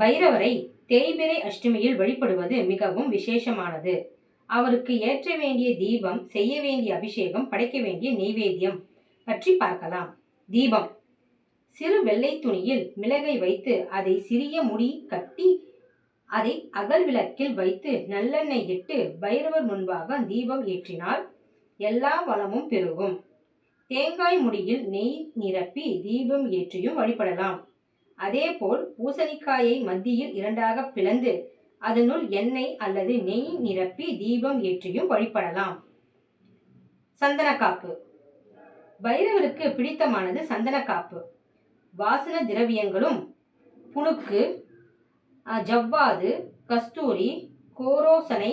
பைரவரை தேய்பிறை அஷ்டமியில் வழிபடுவது மிகவும் விசேஷமானது. அவருக்கு ஏற்ற வேண்டிய தீபம் செய்ய வேண்டிய அபிஷேகம் படைக்க வேண்டிய நெய்வேத்தியம் பற்றி பார்க்கலாம். தீபம். சிறு வெள்ளை துணியில் மிளகை வைத்து அதை சிறிய முடி கட்டி அதை அகல் விளக்கில் வைத்து நல்லெண்ணெய் இட்டு பைரவர் முன்பாக தீபம் ஏற்றினால் எல்லா வளமும் பெருகும். தேங்காய் முடியில் நெய் நிரப்பி தீபம் ஏற்றியும் வழிபடலாம். அதேபோல் பூசணிக்காயை மத்தியில் இரண்டாக பிளந்து அதனுள் எண்ணெய் அல்லது நெய் நிரப்பி தீபம் ஏற்றியும் வழிபடலாம். சந்தனக்காப்பு. பைரவருக்கு பிடித்தமானது சந்தனக்காப்பு. வாசன திரவியங்களும் புணுக்கு ஜவ்வாது கஸ்தூரி கோரோசனை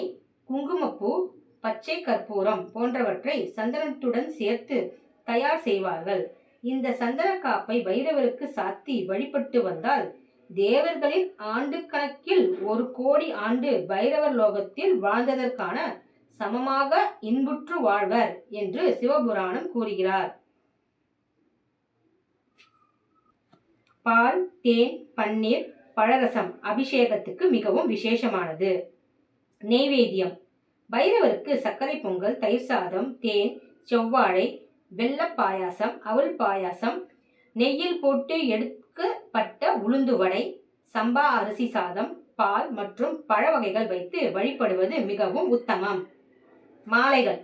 குங்குமப்பூ பச்சை கற்பூரம் போன்றவற்றை சந்தனத்துடன் சேர்த்து தயார் செய்வார்கள். இந்த சந்தனக்காப்பை பைரவருக்கு சாத்தி வழிபட்டு வந்தால் தேவர்களின் ஆண்டு கணக்கில் ஒரு கோடி ஆண்டு பைரவர் லோகத்தில் வாழ்ந்ததற்கான சமமாக இன்புற்று வாழ்வர் என்று சிவபுராணம் கூறுகிறார். பால் தேன் பன்னீர் பழரசம் அபிஷேகத்துக்கு மிகவும் விசேஷமானது. நெய்வேத்தியம். பைரவருக்கு சர்க்கரை பொங்கல் தயிர் சாதம் தேன் செவ்வாழை வெள்ள பாயாசம் அவல் பாயாசம் நெய்யில் போட்டு எடுக்கப்பட்ட உளுந்து வடை சம்பா அரிசி சாதம் பால் மற்றும் பழ வகைகள் வைத்து வழிபடுவது மிகவும் உத்தமம். மாலைகள்.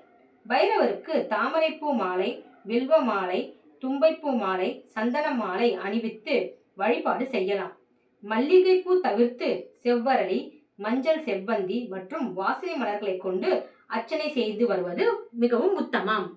பைரவருக்கு தாமரைப்பூ மாலை வில்வ மாலை தும்பைப்பூ மாலை சந்தன மாலை அணிவித்து வழிபாடு செய்யலாம். மல்லிகைப்பூ தவிர்த்து செவ்வரளி மஞ்சள் செவ்வந்தி மற்றும் வாசனை மலர்களை கொண்டு அர்ச்சனை செய்து வருவது மிகவும் உத்தமம்.